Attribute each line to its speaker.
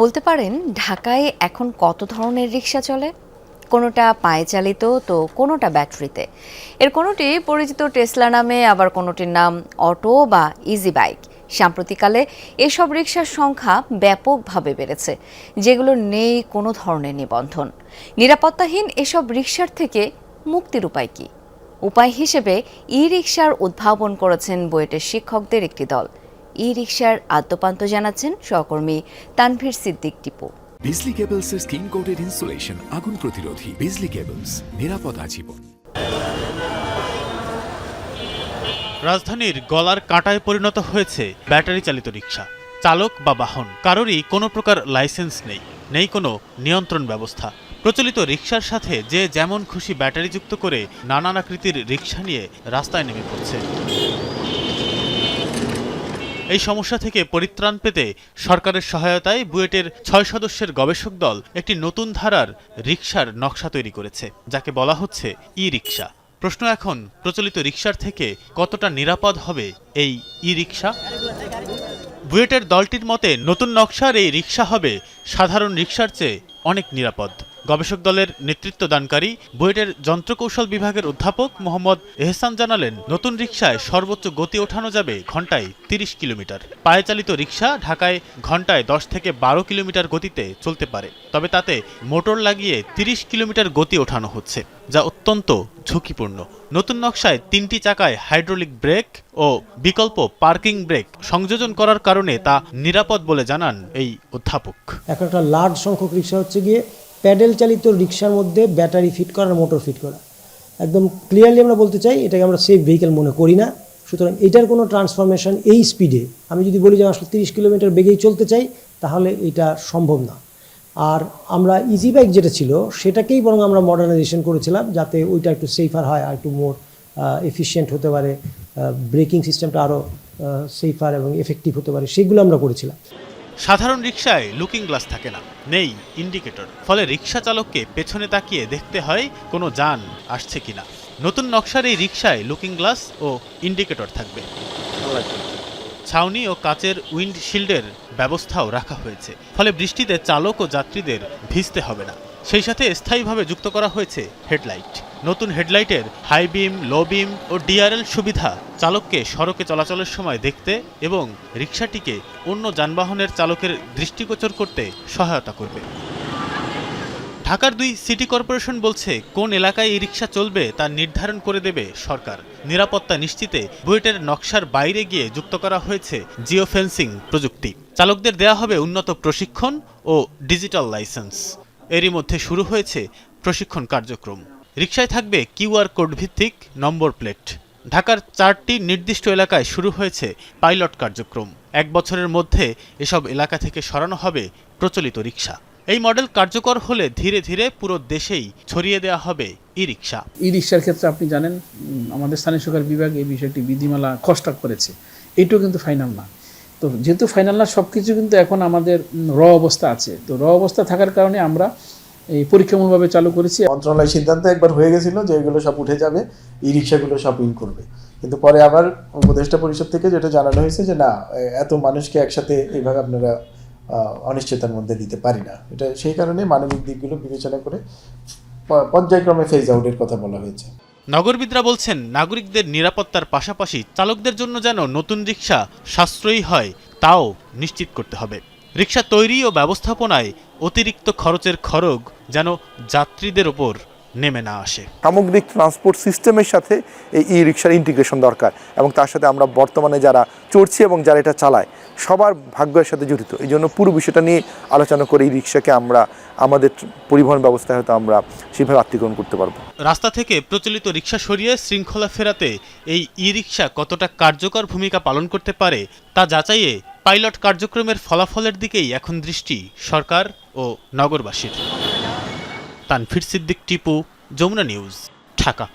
Speaker 1: বলতে পারেন, ঢাকায় এখন কত ধরনের রিক্সা চলে? কোনোটা পায়ে চালিত তো কোনোটা ব্যাটারিতে। এর কোনোটি পরিচিত টেসলা নামে, আবার কোনোটির নাম অটো বা ইজি বাইক। সাম্প্রতিককালে এসব রিক্সার সংখ্যা ব্যাপকভাবে বেড়েছে, যেগুলো নেই কোনো ধরনের নিবন্ধন। নিরাপত্তাহীন এসব রিক্সার থেকে মুক্তির উপায় কী? উপায় হিসেবে ই রিক্সার উদ্ভাবন করেছেন বুয়েটের শিক্ষকদের একটি দল। ই রিক্সার আদ্যপান্ত জানাচ্ছেন সহকর্মী তানভীর সিদ্দিক টিপু।
Speaker 2: বিজলি কেবলসের স্কিন কোটেড ইনসুলেশন আগুন প্রতিরোধী বিজলি কেবলস নিরাপদ আজীবন।
Speaker 3: রাজধানীর গলার কাঁটায় পরিণত হয়েছে ব্যাটারি চালিত রিক্সা চালক বা বাহন কারোরই কোনো প্রকার লাইসেন্স নেই নেই কোনো নিয়ন্ত্রণ ব্যবস্থা। প্রচলিত রিক্সার সাথে যে যেমন খুশি ব্যাটারি যুক্ত করে নানান আকৃতির রিক্সা নিয়ে রাস্তায় নেমে পড়ছে। এই সমস্যা থেকে পরিত্রাণ পেতে সরকারের সহায়তায় বুয়েটের ছয় সদস্যের গবেষক দল একটি নতুন ধারার রিক্সার নকশা তৈরি করেছে, যাকে বলা হচ্ছে ই রিক্সা প্রশ্ন এখন, প্রচলিত রিক্সার থেকে কতটা নিরাপদ হবে এই ই রিক্সা বুয়েটের দলটির মতে, নতুন নকশার এই রিক্সা হবে সাধারণ রিক্সার চেয়ে অনেক নিরাপদ। গবেষক দলের নেতৃত্ব দানকারী বুয়েটের যন্ত্রকৌশল বিভাগের অধ্যাপক মোহাম্মদ এহসান জানালেন, নতুন রিক্সায় সর্বোচ্চ গতি ওঠানো যাবে ঘন্টায় তিরিশ কিলোমিটার। পায়ে চালিত রিক্সা ঢাকায় ঘন্টায় দশ থেকে বারো কিলোমিটার গতিতে চলতে পারে। তবে তাতে মোটর লাগিয়ে তিরিশ কিলোমিটার গতি ওঠানো হচ্ছে, যা অত্যন্ত ঝুঁকিপূর্ণ। নতুন নকশায় তিনটি চাকায় হাইড্রোলিক ব্রেক ও বিকল্প পার্কিং ব্রেক সংযোজন করার কারণে তা নিরাপদ বলে জানান এই অধ্যাপক।
Speaker 4: একটা লার্জ সংখ্যক রিক্সা হচ্ছে গিয়ে প্যাডেল চালিত রিক্সার মধ্যে ব্যাটারি ফিট করা আর মোটর ফিট করা। একদম ক্লিয়ারলি আমরা বলতে চাই, এটাকে আমরা সেফ ভেহিকেল মনে করি না। সুতরাং এটার কোনো ট্রান্সফরমেশন এই স্পিডে আমি যদি বলি যে আসলে তিরিশ কিলোমিটার বেগেই চলতে চাই, তাহলে এটা সম্ভব না। আর আমরা ইজি বাইক যেটা ছিল, সেটাকেই বরং আমরা মডার্নাইজেশন করেছিলাম, যাতে ওইটা একটু সেফার হয় আর একটু মোর এফিশিয়েন্ট হতে পারে ব্রেকিং সিস্টেমটা আরও সেফার এবং এফেক্টিভ হতে পারে, সেগুলো আমরা করেছিলাম।
Speaker 3: সাধারণ রিক্সায় লুকিং গ্লাস থাকে না, নেই ইন্ডিকেটর। ফলে রিক্সা চালককে পেছনে তাকিয়ে দেখতে হয় কোনো যান আসছে কিনা। নতুন নকশার এই রিক্সায় লুকিং গ্লাস ও ইন্ডিকেটর থাকবে। ছাউনি ও কাচের উইন্ডশিল্ডের ব্যবস্থাও রাখা হয়েছে। ফলে বৃষ্টিতে চালক ও যাত্রীদের ভিজতে হবে না। সেই সাথে স্থায়ীভাবে যুক্ত করা হয়েছে হেডলাইট। নতুন হেডলাইটের হাই বিম, লো বিম ও ডিআরএল সুবিধা। চালককে সড়কে চলাচলের সময় দেখতে এবং রিক্সাটিকে অন্য যানবাহনের চালকের দৃষ্টিগোচর করতে সহায়তা করবে। ঢাকার দুই সিটি কর্পোরেশন বলছে, কোন এলাকায় এই রিক্সা চলবে তা নির্ধারণ করে দেবে সরকার। নিরাপত্তা নিশ্চিতে বুয়েটের নকশার বাইরে গিয়ে যুক্ত করা হয়েছে জিও ফেন্সিং প্রযুক্তি। চালকদের দেয়া হবে উন্নত প্রশিক্ষণ ও ডিজিটাল লাইসেন্স। এরই মধ্যে শুরু হয়েছে প্রশিক্ষণ কার্যক্রম। রিক্সায় থাকবে কিউআর কোড ভিত্তিক নম্বর প্লেট। ঢাকার চারটি নির্দিষ্ট এলাকায় শুরু হয়েছে পাইলট কার্যক্রম। এক বছরের মধ্যে এসব এলাকা থেকে সরানো হবে প্রচলিত রিক্সা এই মডেল কার্যকর হলে ধীরে ধীরে পুরো দেশেই ছড়িয়ে দেওয়া হবে ই রিক্সা
Speaker 5: ই রিক্সার ক্ষেত্রে আপনি জানেন আমাদের স্থানীয় সরকার বিভাগ এই বিষয়টি বিধিমালা খসড়া করেছে। এটাও কিন্তু ফাইনাল না। তো যেহেতু ফাইনাল না সব কিছু কিন্তু এখন আমাদের র অবস্থা আছে। তো র অবস্থা থাকার কারণে আমরা এই পরীক্ষামূলকভাবে চালু করেছি।
Speaker 6: মন্ত্রণালয় সিদ্ধান্ত একবার হয়ে গেছিল যে এগুলো সব উঠে যাবে ই রিক্সাগুলো সব ইন করবে। কিন্তু পরে আবার উপদেষ্টা পরিষদ থেকে যেটা জানানো হয়েছে যে না এত মানুষকে একসাথে এইভাবে আপনারা অনিশ্চয়তার মধ্যে দিতে পারি না। এটা সেই কারণে মানবিক দিকগুলো বিবেচনা করে পর্যায়ক্রমে ফেজ আউটের কথা বলা হয়েছে।
Speaker 3: নগরবিদরা বলছেন নাগরিকদের নিরাপত্তার পাশাপাশি চালকদের জন্য যেন নতুন রিক্সা সাশ্রয়ী হয় তাও নিশ্চিত করতে হবে। রিক্সা তৈরি ও ব্যবস্থাপনায় অতিরিক্ত খরচের খরগ যেন যাত্রীদের ওপর নেমে না আসে।
Speaker 7: সামগ্রিক ট্রান্সপোর্ট সিস্টেমের সাথে এই ই রিক্সার ইন্টিগ্রেশন দরকার এবং তার সাথে আমরা বর্তমানে যারা চড়ছি এবং যারা এটা চালায় সবার ভাগ্যের সাথে জড়িত। এই জন্য পুরো বিষয়টা নিয়ে আলোচনা করে এই রিক্সাকে আমরা আমাদের পরিবহন ব্যবস্থায় হয়তো আমরা সেভাবে আত্মীকরণ করতে পারব।
Speaker 3: রাস্তা থেকে প্রচলিত রিক্সা সরিয়ে শৃঙ্খলা ফেরাতে এই ই রিক্সা কতটা কার্যকর ভূমিকা পালন করতে পারে তা যাচাইয়ে পাইলট কার্যক্রমের ফলাফলের দিকেই এখন দৃষ্টি সরকার ও নগরবাসীর। তানফির সিদ্দিক টিপু যমুনা নিউজ ঢাকা।